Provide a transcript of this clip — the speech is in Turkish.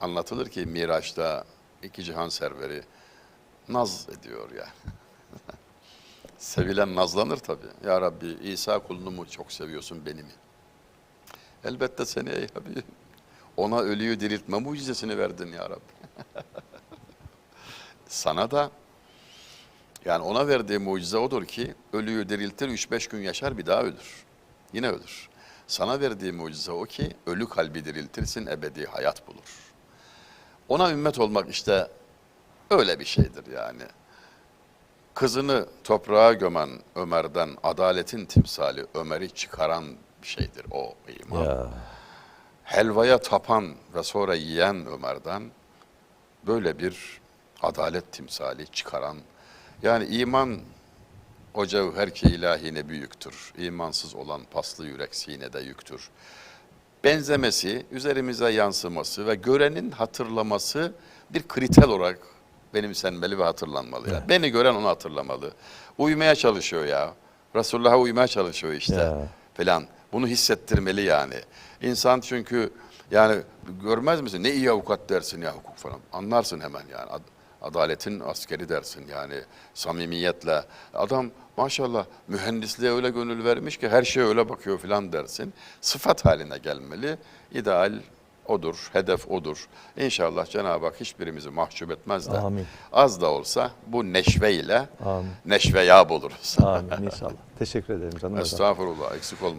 anlatılır ki Miraç'ta iki cihan serveri naz ediyor ya. Sevilen nazlanır tabii. Ya Rabbi İsa kulunu mu çok seviyorsun beni mi? Elbette seni ey Habib. Ona ölüyü diriltme mucizesini verdin ya Rabbi. Sana da yani ona verdiği mucize odur ki ölüyü diriltir, 3-5 gün yaşar bir daha ölür. Yine ölür. Sana verdiği mucize o ki ölü kalbi diriltirsin, ebedi hayat bulur. Ona ümmet olmak işte öyle bir şeydir yani. Kızını toprağa gömen Ömer'den adaletin timsali Ömer'i çıkaran bir şeydir o iman. Ya. Helvaya tapan ve sonra yiyen Ömer'den böyle bir adalet timsali çıkaran yani iman o cevher ki ilahine büyüktür. İmansız olan paslı yürek sinede yüktür. Benzemesi, üzerimize yansıması ve görenin hatırlaması bir kriter olarak benimsenmeli ve hatırlanmalı. Yani Beni gören onu hatırlamalı. Uymaya çalışıyor ya. Resulullah'a uymaya çalışıyor işte Ya. falan. Bunu hissettirmeli yani. İnsan çünkü yani görmez misin? Ne iyi avukat dersin ya hukuk falan. Anlarsın hemen yani. Ad- Adaletin askeri dersin yani samimiyetle. Adam maşallah mühendisliğe öyle gönül vermiş ki her şeye öyle bakıyor falan dersin. Sıfat haline gelmeli. İdeal odur, hedef odur. İnşallah Cenab-ı Hak hiçbirimizi mahcup etmez de Amin. az da olsa bu neşveyle Amin. neşveyab oluruz. Amin inşallah. Teşekkür ederim canım. Estağfurullah eksik olma.